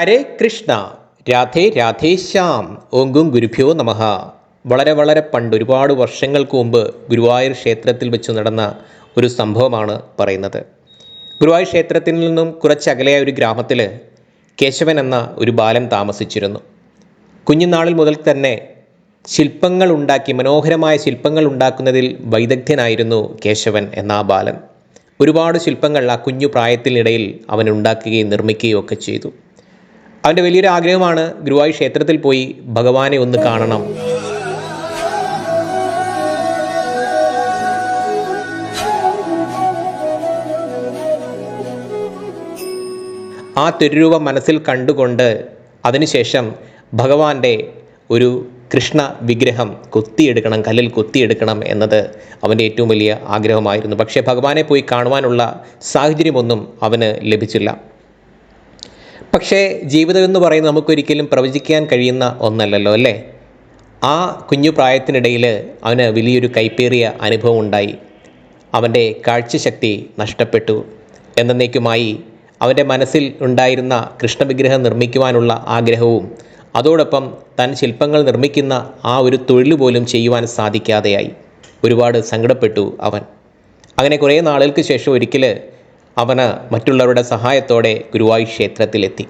ഹരേ കൃഷ്ണ രാധേ രാധേ ശ്യാം ഓങ്കും ഗുരുഭ്യോ നമഃ. വളരെ വളരെ പണ്ട് ഒരുപാട് വർഷങ്ങൾക്ക് മുമ്പ് ഗുരുവായൂർ ക്ഷേത്രത്തിൽ വെച്ച് നടന്ന ഒരു സംഭവമാണ് പറയുന്നത്. ഗുരുവായൂർ ക്ഷേത്രത്തിൽ നിന്നും കുറച്ചകലെയായ ഒരു ഗ്രാമത്തിൽ കേശവൻ എന്ന ഒരു ബാലൻ താമസിച്ചിരുന്നു. കുഞ്ഞുനാളിൽ മുതൽ തന്നെ ശില്പങ്ങൾ ഉണ്ടാക്കി മനോഹരമായ ശില്പങ്ങൾ ഉണ്ടാക്കുന്നതിൽ വൈദഗ്ധ്യനായിരുന്നു കേശവൻ എന്ന ആ ബാലൻ. ഒരുപാട് ശില്പങ്ങൾ ആ കുഞ്ഞു പ്രായത്തിനിടയിൽ അവൻ ഉണ്ടാക്കുകയും നിർമ്മിക്കുകയും ഒക്കെ ചെയ്തു. അവന്റെ വലിയൊരു ആഗ്രഹമാണ് ഗുരുവായൂർ ക്ഷേത്രത്തിൽ പോയി ഭഗവാനെ ഒന്ന് കാണണം. ആ തിരുരൂപം മനസ്സിൽ കണ്ടുകൊണ്ട് അതിനുശേഷം ഭഗവാന്റെ ഒരു കൃഷ്ണ വിഗ്രഹം കൊത്തിയെടുക്കണം കല്ലിൽ കൊത്തിയെടുക്കണം എന്നത് അവന്റെ ഏറ്റവും വലിയ ആഗ്രഹമായിരുന്നു. പക്ഷേ ഭഗവാനെ പോയി കാണുവാനുള്ള സാഹചര്യമൊന്നും അവന് ലഭിച്ചില്ല. പക്ഷേ ജീവിതം എന്ന് പറയുന്നത് നമുക്കൊരിക്കലും പ്രവചിക്കാൻ കഴിയുന്ന ഒന്നല്ലല്ലോ അല്ലേ? ആ കുഞ്ഞു പ്രായത്തിനിടയിൽ അവന് വലിയൊരു കൈപ്പേറിയ അനുഭവം ഉണ്ടായി. അവന്റെ കാഴ്ചശക്തി നഷ്ടപ്പെട്ടു. എന്നേക്കുമായി അവന്റെ മനസ്സിൽ ഉണ്ടായിരുന്ന കൃഷ്ണവിഗ്രഹം നിർമ്മിക്കുവാനുള്ള ആഗ്രഹവും അതോടൊപ്പം താൻ ശില്പങ്ങൾ നിർമ്മിക്കുന്ന ആ ഒരു തൊഴിൽ പോലും ചെയ്യുവാൻ സാധിക്കാതെയായി. ഒരുപാട് സങ്കടപ്പെട്ടു അവൻ. അങ്ങനെ കുറേ നാളുകൾക്ക് ശേഷം ഒരിക്കൽ അവന് മറ്റുള്ളവരുടെ സഹായത്തോടെ ഗുരുവായൂർ ക്ഷേത്രത്തിലെത്തി.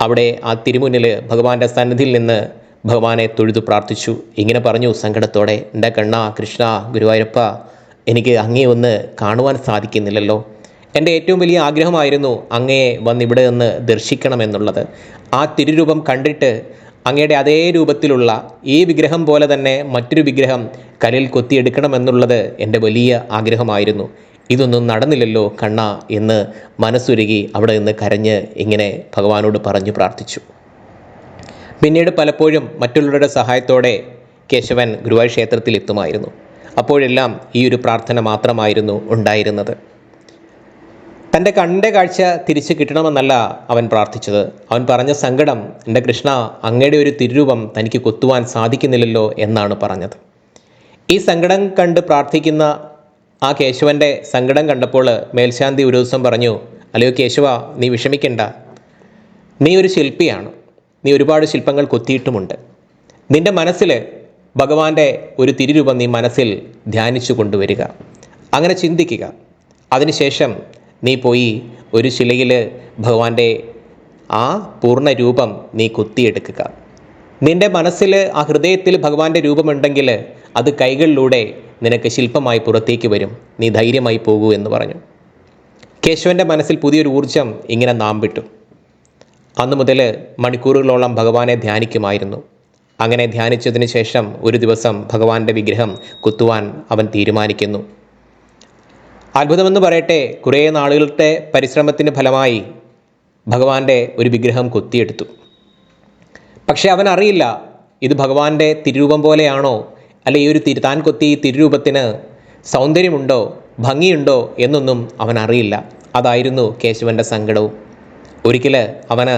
അവിടെ ആ തിരുമുന്നിൽ ഭഗവാന്റെ സന്നിധിയിൽ നിന്ന് ഭഗവാനെ തൊഴുതു പ്രാർത്ഥിച്ചു. ഇങ്ങനെ പറഞ്ഞു സങ്കടത്തോടെ എന്റെ കണ്ണ കൃഷ്ണ ഗുരുവായൂരപ്പ എനിക്ക് അങ്ങേ ഒന്ന് കാണുവാൻ സാധിക്കുന്നില്ലല്ലോ. എന്റെ ഏറ്റവും വലിയ ആഗ്രഹമായിരുന്നു അങ്ങയെ വന്ന് ഇവിടെ നിന്ന് ദർശിക്കണമെന്നുള്ളത്. ആ തിരുരൂപം കണ്ടിട്ട് അങ്ങയുടെ അതേ രൂപത്തിലുള്ള ഈ വിഗ്രഹം പോലെ തന്നെ മറ്റൊരു വിഗ്രഹം കല്ലിൽ കൊത്തിയെടുക്കണമെന്നുള്ളത് എന്റെ വലിയ ആഗ്രഹമായിരുന്നു. ഇതൊന്നും നടന്നില്ലല്ലോ കണ്ണ എന്ന് മനസ്സുരുകി അവിടെ നിന്ന് കരഞ്ഞ് ഇങ്ങനെ ഭഗവാനോട് പറഞ്ഞു പ്രാർത്ഥിച്ചു. പിന്നീട് പലപ്പോഴും മറ്റുള്ളവരുടെ സഹായത്തോടെ കേശവൻ ഗുരുവായൂർ ക്ഷേത്രത്തിൽ എത്തുമായിരുന്നു അപ്പോഴെല്ലാം ഈ ഒരു പ്രാർത്ഥന മാത്രമായിരുന്നു ഉണ്ടായിരുന്നത്. തന്റെ കണ്ണിന്റെ കാഴ്ച തിരിച്ചു കിട്ടണമെന്നല്ല അവൻ പ്രാർത്ഥിച്ചത്. അവൻ പറഞ്ഞ സങ്കടം എന്റെ കൃഷ്ണ അങ്ങയുടെ ഒരു തിരുരൂപം തനിക്ക് കൊത്തുവാൻ സാധിക്കുന്നില്ലല്ലോ എന്നാണ് പറഞ്ഞത്. ഈ സങ്കടം കണ്ട് പ്രാർത്ഥിക്കുന്ന ആ കേശവന്റെ സങ്കടം കണ്ടപ്പോൾ മേൽശാന്തി ഒരു ദിവസം പറഞ്ഞു അല്ലയോ കേശവ നീ വിഷമിക്കണ്ട. നീ ഒരു ശില്പിയാണ്. നീ ഒരുപാട് ശില്പങ്ങൾ കൊത്തിയിട്ടുമുണ്ട്. നിന്റെ മനസ്സിൽ ഭഗവാന്റെ ഒരു തിരുരൂപം നീ മനസ്സിൽ ധ്യാനിച്ചു കൊണ്ടുവരിക. അങ്ങനെ ചിന്തിക്കുക. അതിനുശേഷം നീ പോയി ഒരു ശിലയിൽ ഭഗവാന്റെ ആ പൂർണ രൂപം നീ കൊത്തിയെടുക്കുക. നിന്റെ മനസ്സിൽ ആ ഹൃദയത്തിൽ ഭഗവാന്റെ രൂപമുണ്ടെങ്കിൽ അത് കൈകളിലൂടെ നിനക്ക് ശില്പമായി പുറത്തേക്ക് വരും. നീ ധൈര്യമായി പോകൂ എന്ന് പറഞ്ഞു. കേശവന്റെ മനസ്സിൽ പുതിയൊരു ഊർജം ഇങ്ങനെ നാമ്പിട്ടു. അന്നു മുതൽ മണിക്കൂറുകളോളം ഭഗവാനെ ധ്യാനിക്കുമായിരുന്നു. അങ്ങനെ ധ്യാനിച്ചതിന് ശേഷം ഒരു ദിവസം ഭഗവാന്റെ വിഗ്രഹം കുത്തുവാൻ അവൻ തീരുമാനിക്കുന്നു. അത്ഭുതമെന്ന് പറയട്ടെ കുറേ നാളുകളുടെ പരിശ്രമത്തിന് ഫലമായി ഭഗവാന്റെ ഒരു വിഗ്രഹം കൊത്തിയെടുത്തു. പക്ഷേ അവൻ അറിയില്ല ഇത് ഭഗവാന്റെ തിരുരൂപം പോലെയാണോ അല്ലെ ഈ ഒരു തിരു താൻ കൊത്തി തിരുരൂപത്തിന് സൗന്ദര്യമുണ്ടോ ഭംഗിയുണ്ടോ എന്നൊന്നും അവൻ അറിയില്ല. അതായിരുന്നു കേശവന്റെ സങ്കടവും. ഒരിക്കൽ അവന്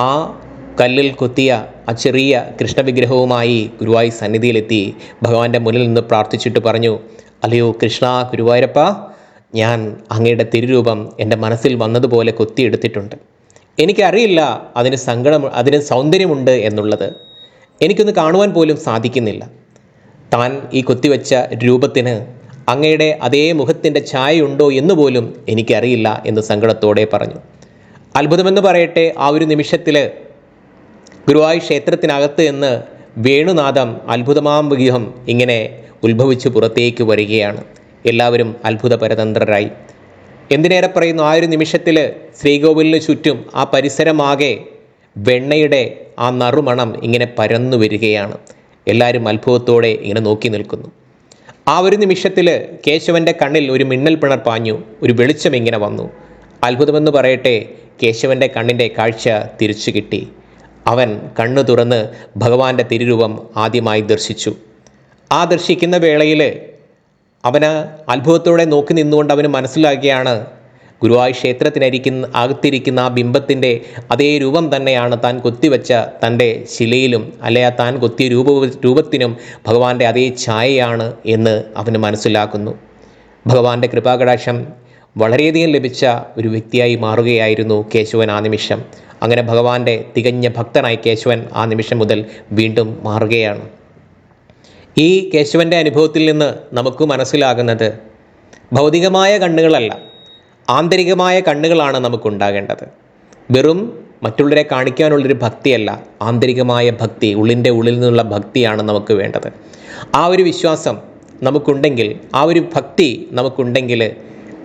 ആ കല്ലിൽ കൊത്തിയ ആ ചെറിയ കൃഷ്ണവിഗ്രഹവുമായി ഗുരുവായൂർ സന്നിധിയിലെത്തി ഭഗവാന്റെ മുന്നിൽ നിന്ന് പ്രാർത്ഥിച്ചിട്ട് പറഞ്ഞു അല്ലയോ കൃഷ്ണ ഗുരുവായൂരപ്പ ഞാൻ അങ്ങയുടെ തിരുരൂപം എന്റെ മനസ്സിൽ വന്നതുപോലെ കൊത്തിയെടുത്തിട്ടുണ്ട്. എനിക്കറിയില്ല അതിന് സങ്കടം അതിന് സൗന്ദര്യമുണ്ട് എന്നുള്ളത്. എനിക്കൊന്ന് കാണുവാൻ പോലും സാധിക്കുന്നില്ല. താൻ ഈ കൊത്തിവെച്ച രൂപത്തിന് അങ്ങയുടെ അതേ മുഖത്തിന്റെ ഛായയുണ്ടോ എന്ന് പോലും എനിക്കറിയില്ല എന്ന് സങ്കടത്തോടെ പറഞ്ഞു. അത്ഭുതമെന്ന് പറയട്ടെ ആ ഒരു നിമിഷത്തിൽ ഗുരുവായൂർ ക്ഷേത്രത്തിനകത്ത് എന്ന് വേണുനാഥം അത്ഭുതമാം വ്യൂഹം ഇങ്ങനെ ഉത്ഭവിച്ച് പുറത്തേക്ക് വരികയാണ്. എല്ലാവരും അത്ഭുത പരതന്ത്രരായി എന്തിനേറെ പറയുന്നു? ആ ഒരു നിമിഷത്തിൽ ശ്രീകോവിലിന് ചുറ്റും ആ പരിസരമാകെ വെണ്ണയുടെ ആ നറുമണം ഇങ്ങനെ പരന്നു വരികയാണ്. എല്ലാവരും അത്ഭുതത്തോടെ ഇങ്ങനെ നോക്കി നിൽക്കുന്നു. ആ ഒരു നിമിഷത്തിൽ കേശവന്റെ കണ്ണിൽ ഒരു മിന്നൽ പിണർ പാഞ്ഞു ഒരു വെളിച്ചം ഇങ്ങനെ വന്നു. അത്ഭുതമെന്ന് പറയട്ടെ കേശവന്റെ കണ്ണിന്റെ കാഴ്ച തിരിച്ചു കിട്ടി. അവൻ കണ്ണു തുറന്ന് ഭഗവാന്റെ തിരുരൂപം ആദ്യമായി ദർശിച്ചു. ആ ദർശിക്കുന്ന വേളയിൽ അവന് അത്ഭുതത്തോടെ നോക്കി നിന്നുകൊണ്ട് അവന് മനസ്സിലാക്കുകയാണ് ഗുരുവായൂർ ക്ഷേത്രത്തിനരിക്കുന്ന അകത്തിരിക്കുന്ന ആ ബിംബത്തിന്റെ അതേ രൂപം തന്നെയാണ് താൻ കൊത്തിവെച്ച തന്റെ ശിലയിലും അല്ലെ താൻ കൊത്തിയ രൂപ രൂപത്തിനും ഭഗവാന്റെ അതേ ഛായയാണ് എന്ന് അവന് മനസ്സിലാക്കുന്നു. ഭഗവാന്റെ കൃപാകടാക്ഷം വളരെയധികം ലഭിച്ച ഒരു വ്യക്തിയായി മാറുകയായിരുന്നു കേശവൻ ആ നിമിഷം. അങ്ങനെ ഭഗവാന്റെ തികഞ്ഞ ഭക്തനായി കേശവൻ ആ നിമിഷം മുതൽ വീണ്ടും മാറുകയാണ്. ഈ കേശവന്റെ അനുഭവത്തിൽ നിന്ന് നമുക്ക് മനസ്സിലാകുന്നത് ഭൗതികമായ കണ്ണുകളല്ല ആന്തരികമായ കണ്ണുകളാണ് നമുക്കുണ്ടാകേണ്ടത്. വെറും മറ്റുള്ളവരെ കാണിക്കാനുള്ളൊരു ഭക്തിയല്ല ആന്തരികമായ ഭക്തി ഉള്ളിന്റെ ഉള്ളിൽ നിന്നുള്ള ഭക്തിയാണ് നമുക്ക് വേണ്ടത്. ആ ഒരു വിശ്വാസം നമുക്കുണ്ടെങ്കിൽ ആ ഒരു ഭക്തി നമുക്കുണ്ടെങ്കിൽ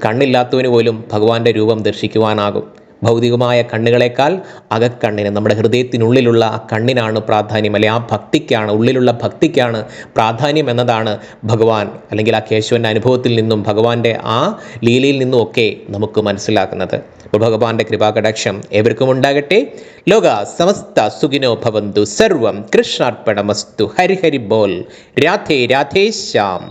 കണ്ണില്ലാത്തവന് പോലും ഭഗവാന്റെ രൂപം ദർശിക്കുവാനാകും. ഭൗതികമായ കണ്ണുകളേക്കാൾ അകക്കണ്ണിന് നമ്മുടെ ഹൃദയത്തിനുള്ളിലുള്ള ആ കണ്ണിനാണ് പ്രാധാന്യം അല്ലെ ആ ഭക്തിക്കാണ് ഉള്ളിലുള്ള ഭക്തിക്കാണ് പ്രാധാന്യം എന്നതാണ് ഭഗവാൻ അല്ലെങ്കിൽ ആ കേശവന്റെ അനുഭവത്തിൽ നിന്നും ഭഗവാന്റെ ആ ലീലയിൽ നിന്നും ഒക്കെ നമുക്ക് മനസ്സിലാക്കുന്നത് ഭഗവാന്റെ കൃപാകടാക്ഷം ഏവർക്കും ഉണ്ടാകട്ടെ. ലോക സമസ്ത സുഖിനോ ഭവന്തു. സർവം കൃഷ്ണാർപ്പണമസ്തു. ഹരിഹരി ബോൾ. രാധേ രാധേ ശ്യാം.